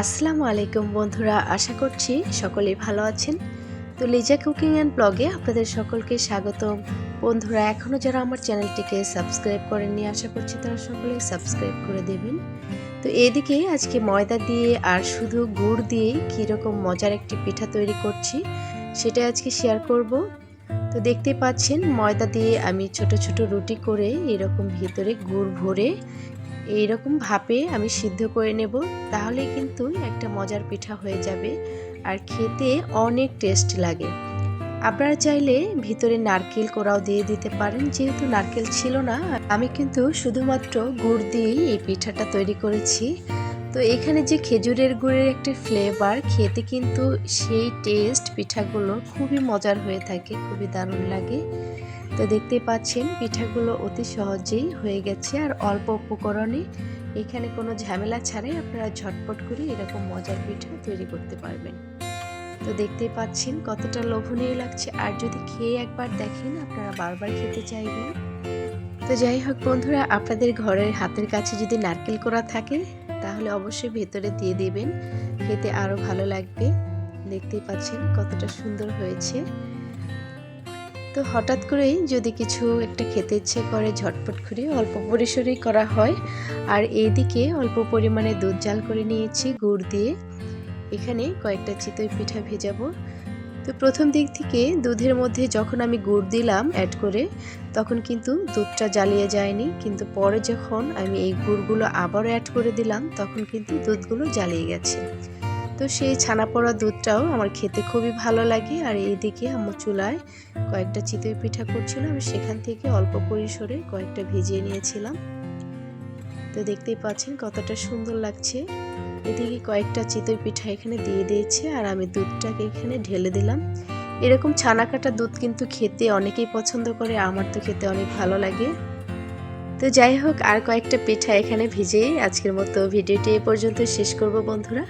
আসসালামু আলাইকুম বন্ধুরা, আশা করছি সকলেই ভালো আছেন। তো লিজা কুকিং অ্যান্ড ব্লগে আপনাদের সকলকে স্বাগতম। বন্ধুরা এখনও যারা আমার চ্যানেলটিকে সাবস্ক্রাইব করেননি, আশা করছি তারা সকলেই সাবস্ক্রাইব করে দেবেন। তো এদিকে আজকে ময়দা দিয়ে আর শুধু গুড় দিয়েই কীরকম মজার একটি পিঠা তৈরি করছি, সেটা আজকে শেয়ার করব। তো দেখতে পাচ্ছেন, ময়দা দিয়ে আমি ছোট ছোট রুটি করে এরকম ভিতরে গুড় ভরে এইরকম ভাপে আমি সিদ্ধ করে নেব তাহলে কিন্তু একটা মজার পিঠা হয়ে যাবে আর খেতে অনেক টেস্ট লাগে। আপনারা চাইলে ভিতরে নারকেল কোড়াও দিয়ে দিতে পারেন, যেহেতু নারকেল ছিল না, আমি কিন্তু শুধুমাত্র গুড় দিয়েই এই পিঠাটা তৈরি করেছি। তো এখানে যে খেজুরের গুড়ের একটি ফ্লেভার খেতে কিন্তু সেই টেস্ট পিঠাগুলো খুবই মজার হয়ে থাকে, খুবই দারুণ লাগে। তো দেখতেই পাচ্ছেন, পিঠাগুলো অতি সহজেই হয়ে গেছে আর অল্প উপকরণে। এখানে কোনো ঝামেলা ছাড়াই আপনারা ঝটপট করে এরকম মজার পিঠা তৈরি করতে পারবেন। তো দেখতেই পাচ্ছেন কতটা লোভনীয় লাগছে। আর যদি খেয়ে একবার দেখেন, আপনারা বারবার খেতে চাইবেন। তো যাই হোক বন্ধুরা, আপনাদের ঘরের হাতের কাছে যদি নারকেল করা থাকে, তাহলে অবশ্যই ভেতরে দিয়ে দেবেন। খেতে আরও ভালো লাগবে। দেখতেই পাচ্ছেন কতটা সুন্দর হয়েছে। তো হঠাৎ করেই যদি কিছু একটা খেতে ইচ্ছে করে, ঝটপট করে অল্প পরিসরেই করা হয়। আর এইদিকে অল্প পরিমাণে দুধ জাল করে নিয়েছি, গুড় দিয়ে। এখানে কয়েকটা চিতই পিঠা ভেজাবো। তো প্রথম দিক থেকে দুধের মধ্যে যখন আমি গুড় দিলাম অ্যাড করে তখন কিন্তু দুধটা জ্বালিয়ে যায়নি, কিন্তু পরে যখন আমি এই গুড়গুলো আবারও অ্যাড করে দিলাম, তখন কিন্তু দুধগুলো জ্বালিয়ে গেছে। তো সেই ছানা পড়া দুধটাও আমার খেতে খুবই ভালো লাগে, আর এইদিকে আমার চুলায় কয়েকটা চিতই পিঠা করছিল আমি সেখান থেকে অল্প পরিসরে কয়েকটা ভিজিয়ে নিয়েছিলাম। তো দেখতেই পাচ্ছেন কতটা সুন্দর লাগছে। এদিকে কয়েকটা চিতই পিঠা এখানে দিয়ে দিয়েছে, আর আমি দুধটাকে এখানে ঢেলে দিলাম। এরকম ছানা কাটা দুধ কিন্তু খেতে অনেকেই পছন্দ করে, আমার তো খেতে অনেক ভালো লাগে। তো যাই হোক, আর কয়েকটা পিঠা এখানে ভিজেই আজকের মতো ভিডিওটি এ পর্যন্ত শেষ করব বন্ধুরা।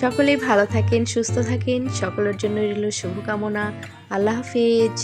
সকলেই ভালো থাকেন, সুস্থ থাকেন, সকলের জন্য রইল শুভকামনা। আল্লাহ হাফিজ।